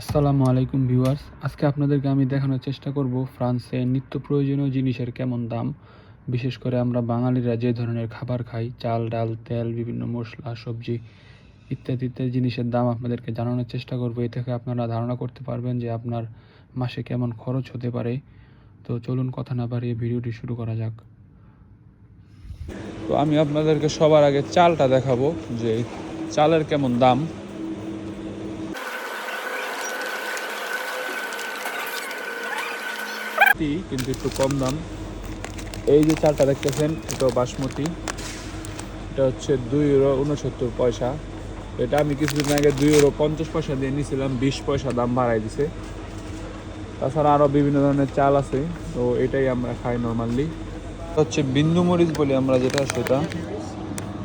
আসসালামু আলাইকুম ভিউয়ার্স। আজকে আপনাদেরকে আমি দেখানোর চেষ্টা করব ফ্রান্সে নিত্য প্রয়োজনীয় জিনিসের কেমন দাম। বিশেষ করে আমরা বাঙালিরা যে ধরনের খাবার খাই, চাল, ডাল, তেল, বিভিন্ন মশলা, সবজি ইত্যাদি ইত্যাদি জিনিসের দাম আপনাদেরকে জানানোর চেষ্টা করব। এ থেকে আপনারা ধারণা করতে পারবেন যে আপনার মাসে কেমন খরচ হতে পারে। তো চলুন কথা না বাড়িয়ে ভিডিওটি শুরু করা যাক। তো আমি আপনাদেরকে সবার আগে চালটা দেখাবো যে চালের কেমন দাম। বাসমতি, কিন্তু একটু কম দাম। এই যে চালটা দেখতেছেন, এটা বাসমতি। এটা হচ্ছে দুই ইউরো উনসত্তর পয়সা। এটা আমি কিছুদিন আগে দুই ইউরো পঞ্চাশ পয়সা দিয়ে নিয়েছিলাম বিশ পয়সা দাম বাড়াই দিছে। তাছাড়া আরও বিভিন্ন ধরনের চাল আছে, তো এটাই আমরা খাই নর্মালি হচ্ছে বিন্দু মরিচ বলি আমরা যেটা, সেটা।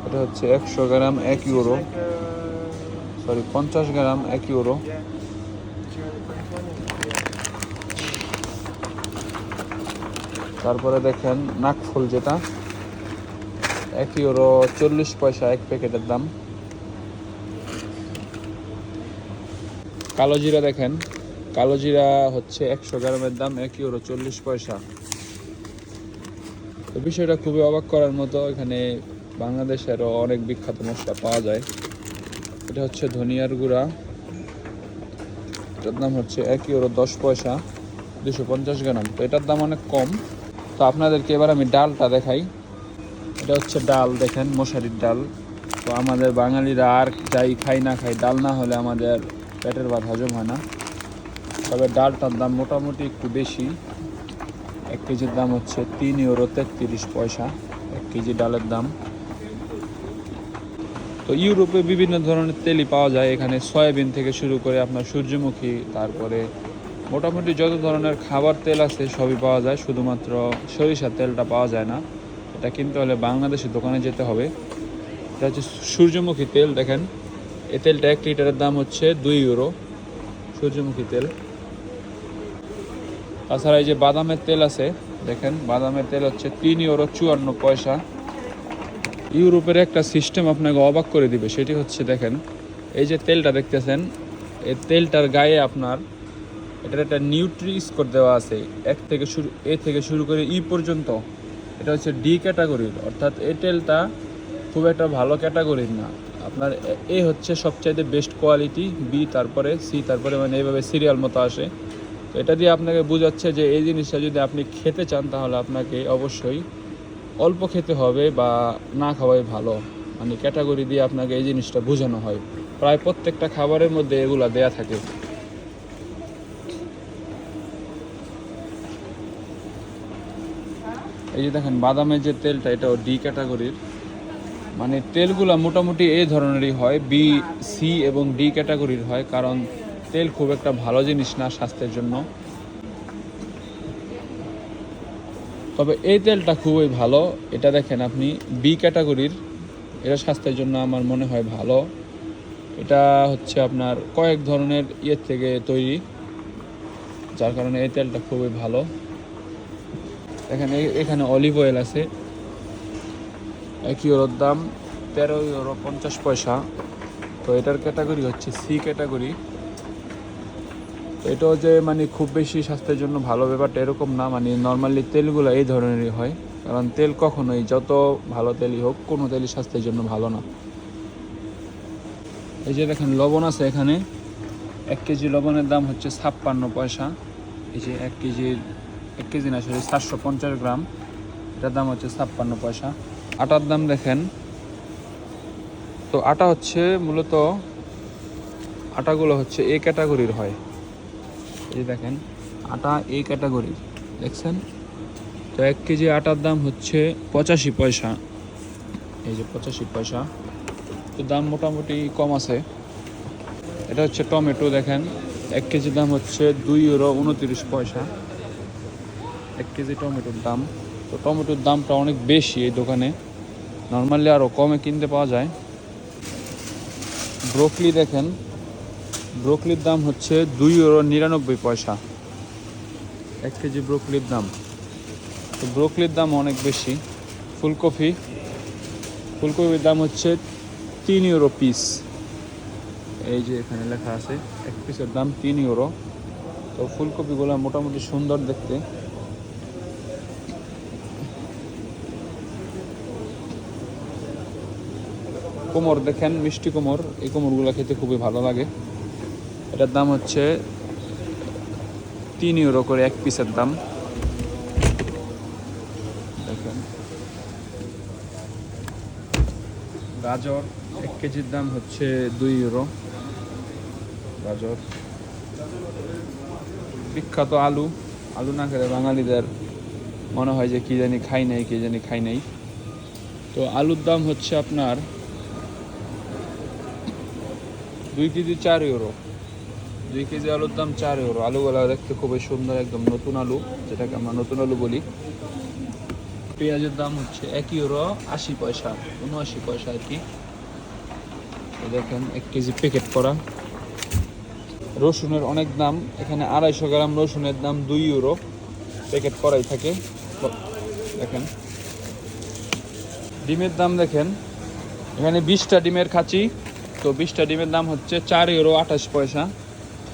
এটা হচ্ছে একশো গ্রাম এক ইউরো। সরি পঞ্চাশ গ্রাম এক ইউরো। তারপরে দেখেন নাকফুল যেটা, এক ইউরো চল্লিশ পয়সা এক প্যাকেটের দাম। কালো জিরা দেখেন, কালো জিরা হচ্ছে একশো গ্রামের দাম, এক ইউরো চল্লিশ পয়সা। তো বিষয়টা খুবই অবাক করার মতো, এখানে বাংলাদেশেরও অনেক বিখ্যাত মশলা পাওয়া যায়। এটা হচ্ছে ধনিয়ার গুঁড়া। এটার দাম হচ্ছে এক ইউরো দশ পয়সা, দুশো পঞ্চাশ গ্রাম। তো এটার দাম অনেক কম। তো আপনাদেরকে এবার আমি ডালটা দেখাই। এটা হচ্ছে ডাল, দেখেন, মশারির ডাল। তো আমাদের বাঙালিরা আর যাই খাই না খাই, ডাল না হলে আমাদের পেটের ভাত হজম হয় না। তবে ডালটার দাম মোটামুটি একটু বেশি। এক কেজির দাম হচ্ছে তিন ইউরো তেত্রিশ পয়সা, এক কেজি ডালের দাম। তো ইউরোপে বিভিন্ন ধরনের তেলই পাওয়া যায়। এখানে সয়াবিন থেকে শুরু করে আপনার সূর্যমুখী, তারপরে মোটামুটি যত ধরনের খাবার তেল আছে সবই পাওয়া যায়, শুধুমাত্র সরিষার তেলটা পাওয়া যায় না। এটা কিনতে হলে বাংলাদেশের দোকানে যেতে হবে। এটা হচ্ছে সূর্যমুখী তেল, দেখেন। এই তেলটা এক লিটারের দাম হচ্ছে দুই ইউরো, সূর্যমুখী তেল। তাছাড়া এই যে বাদামের তেল আছে, দেখেন, বাদামের তেল হচ্ছে তিন ইউরো চুয়ান্ন পয়সা। ইউরোপের একটা সিস্টেম আপনাকে অবাক করে দিবে, সেটি হচ্ছে, দেখেন, এই যে তেলটা দেখতেছেন, এই তেলটার গায়ে আপনার এটার একটা নিউট্রি স্কোর দেওয়া আছে, এক থেকে শুরু, এ থেকে শুরু করে ই পর্যন্ত। এটা হচ্ছে ডি ক্যাটাগরির অর্থাৎ এই তেলটা খুব একটা ভালো ক্যাটাগরির না। আপনার এ হচ্ছে সবচাইতে বেস্ট কোয়ালিটি বি তারপরে সি তারপরে মানে এইভাবে সিরিয়াল মতো আসে। তো এটা দিয়ে আপনাকে বোঝাচ্ছে যে এই জিনিসটা যদি আপনি খেতে চান, তাহলে আপনাকে অবশ্যই অল্প খেতে হবে বা না খাওয়াই ভালো। মানে ক্যাটাগরি দিয়ে আপনাকে এই জিনিসটা বোঝানো হয়। প্রায় প্রত্যেকটা খাবারের মধ্যে এগুলা দেয়া থাকে। এই যে দেখেন, বাদামের যে তেলটা এটাও ডি ক্যাটাগরির মানে তেলগুলা মোটামুটি এই ধরনেরই হয় বি সি এবং ডি ক্যাটাগরির হয়, কারণ তেল খুব একটা ভালো জিনিস না স্বাস্থ্যের জন্য। তবে এই তেলটা খুবই ভালো। এটা দেখেন আপনি বি ক্যাটাগরির এটা স্বাস্থ্যের জন্য আমার মনে হয় ভালো। এটা হচ্ছে আপনার কয়েক ধরনের ইয়ের থেকে তৈরি, যার কারণে এই তেলটা খুবই ভালো। এখানে এখানে অলিভ অয়েল আছে। এক ইউরোর দাম তেরো ইউরো পঞ্চাশ পয়সা। তো এটার ক্যাটাগরি হচ্ছে সি ক্যাটাগরি এটাও যে মানে খুব বেশি স্বাস্থ্যের জন্য ভালো ব্যাপারটা এরকম না মানে নর্মালি তেলগুলো এই ধরনেরই হয়। কারণ তেল কখনোই যত ভালো তেলই হোক, কোনো তেলই স্বাস্থ্যের জন্য ভালো না। এই যে দেখেন, লবণ আছে এখানে। এক কেজি লবণের দাম হচ্ছে ছাপ্পান্ন পয়সা। এই যে এক কেজি এক কেজি না, সরি, সাতশো পঞ্চাশ গ্রাম। এটার দাম হচ্ছে ছাপ্পান্ন পয়সা। আটার দাম দেখেন। তো আটা হচ্ছে মূলত, আটাগুলো হচ্ছে এ ক্যাটাগরির হয়। এই দেখেন, আটা এই ক্যাটাগরির, দেখছেন? তো এক কেজি আটার দাম হচ্ছে পঁচাশি পয়সা। এই যে পঁচাশি পয়সা। তো দাম মোটামুটি কম আছে। এটা হচ্ছে টমেটো, দেখেন। এক কেজি দাম হচ্ছে দুই ইউরো উনতিরিশ পয়সা। এক কেজি টমেটোর দাম। তো টমেটোর দামটা অনেক বেশি এই দোকানে। নর্মালি আরও কমে কিনতে পাওয়া যায়। ব্রোকলি দেখেন। ব্রোকলির দাম হচ্ছে দুই ইউরো নিরানব্বই পয়সা। এক কেজি ব্রোকলির দাম। তো ব্রোকলির দাম অনেক বেশি। ফুলকপি। ফুলকপির দাম হচ্ছে তিন ইউরো পিস এই যে এখানে লেখা আছে, এক পিসের দাম তিন ইউরো তো ফুলকপিগুলো মোটামুটি সুন্দর দেখতে। কোমর, দেখেন মিষ্টি কোমর, এই কোমরগুলো খেতে খুবই ভালো লাগে। এটার দাম হচ্ছে তিন ইউরো করে এক পিসের দাম। দেখেন। গাজর এক কেজির দাম হচ্ছে দুই ইউরো গাজর। বিখ্যাত আলু। আলু না খেলে বাঙালিদের মনে হয় যে কি জানি খাই নাই, কি জানি খাই নাই। তো আলুর দাম হচ্ছে আপনার দুই কেজি চার ইউরো দুই কেজি আলুর দাম চার ইউরো আলুগুলো দেখতে খুবই সুন্দর, একদম নতুন আলু, যেটাকে আমরা নতুন আলু বলি। পেঁয়াজের দাম হচ্ছে এক ইউরো আশি পয়সা, উনআশি পয়সা আর কি। দেখেন, এক কেজি প্যাকেট করা। রসুনের অনেক দাম, এখানে আড়াইশো গ্রাম রসুনের দাম দুই ইউরো প্যাকেট করাই থাকে। দেখেন। ডিমের দাম দেখেন। এখানে বিশটা ডিমের খাঁচি। তো বিশটা ডিমের দাম হচ্ছে চার ইউরো আঠাশ পয়সা।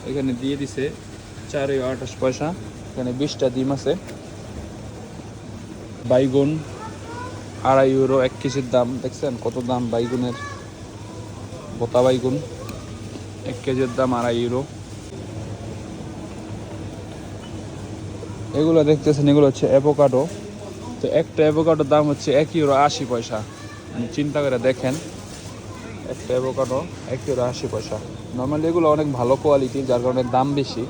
এখানে দিয়ে দিছে চার ইউরো আঠাশ পয়সা। এখানে বিশটা ডিম আছে। বাইগুন আড়াই ইউরো এক কেজির দাম। দেখছেন কত দাম বাইগুনের? বোতা বাইগুন এক কেজির দাম আড়াই ইউরো এগুলো দেখতেছেন, এগুলো হচ্ছে অ্যাভোকাডো তো একটা অ্যাভোকাডোর দাম হচ্ছে এক ইউরো আশি পয়সা। মানে চিন্তা করে দেখেন। একটা অ্যাভোকাডো এক ইউরো আশি পয়সা নর্মালি এগুলো অনেক ভালো কোয়ালিটি যার কারণে দাম বেশি।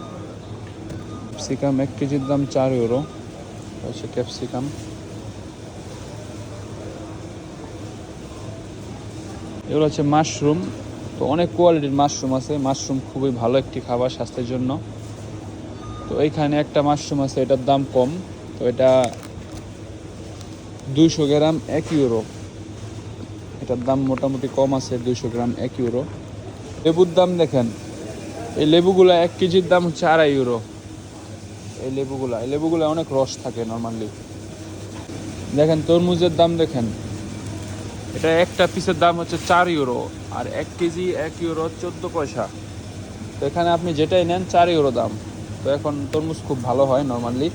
ক্যাপসিকাম এক কেজির দাম চার ইউরো হচ্ছে ক্যাপসিকাম এগুলো হচ্ছে মাশরুম তো অনেক কোয়ালিটির মাশরুম আছে। মাশরুম খুবই ভালো একটি খাবার স্বাস্থ্যের জন্য। তো এইখানে একটা মাশরুম আছে, এটার দাম কম। তো এটা দুইশো গ্রাম, এক ইউরো এটার দাম মোটামুটি কম আছে, দুইশো গ্রাম এক ইউরো। লেবুর দাম দেখেন, এই লেবুগুলো এক কেজির দাম হচ্ছে আড়াই ইউরো। এই লেবুগুলা, এই লেবুগুলো অনেক রস থাকে নর্মালি দেখেন, তরমুজের দাম দেখেন, এটা একটা পিসের দাম হচ্ছে চার ইউরো, আর এক কেজি এক ইউরো চোদ্দ পয়সা। তো এখানে আপনি যেটাই নেন, চার ইউরো দাম। তো এখন তরমুজ খুব ভালো হয় নর্মালি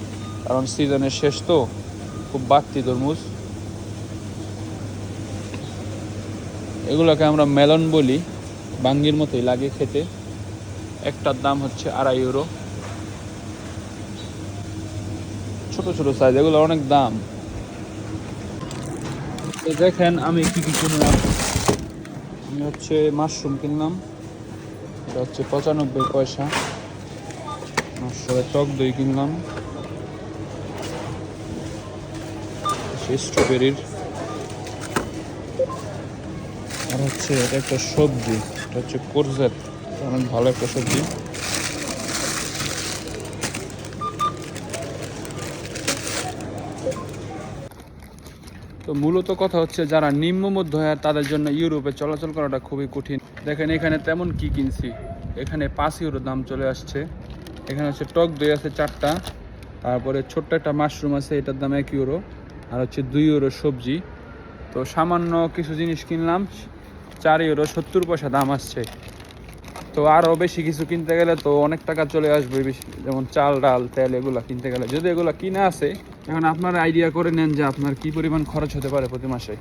কারণ সিজনের শেষ তো, খুব বাড়তি তরমুজ। এগুলোকে আমরা মেলন বলি, বাঙ্গির মতোই লাগে খেতে। একটার দাম হচ্ছে আড়াই ইউরো ছোট ছোট সাইজ এগুলো অনেক দাম। দেখেন আমি কি কি কিনলাম। আমি হচ্ছে মাশরুম কিনলাম। এটা হচ্ছে পঁচানব্বই পয়সা। মাশরুমের টক দই কিনলাম। স্ট্রবেরির আর হচ্ছে, এটা একটা সবজি, এটা হচ্ছে কোরজেট অনেক ভালো একটা সবজি। তো মূলত কথা হচ্ছে, যারা নিম্ন, মধ্য আয়ের, তাদের জন্য ইউরোপে চলাচল করাটা খুবই কঠিন। দেখেন, এখানে তেমন কি কিনছি? এখানে পাঁচ ইউরো দাম চলে আসছে। এখানে হচ্ছে টক দই আছে চারটা, তারপরে ছোট্ট একটা মাশরুম আছে, এটার দাম এক ইউরো, আর হচ্ছে দুই ইউরো সবজি। তো সামান্য কিছু জিনিস কিনলাম চার ইউরো সত্তর পয়সা দাম আসছে। তো আরও বেশি কিছু কিনতে গেলে তো অনেক টাকা চলে আসবে বেশি। যেমন চাল, ডাল, তেল এগুলো কিনতে গেলে। যদি এগুলো কিনে আসে, এখন আপনারা আইডিয়া করে নেন যে আপনার কি পরিমাণ খরচ হতে পারে প্রতি মাসে।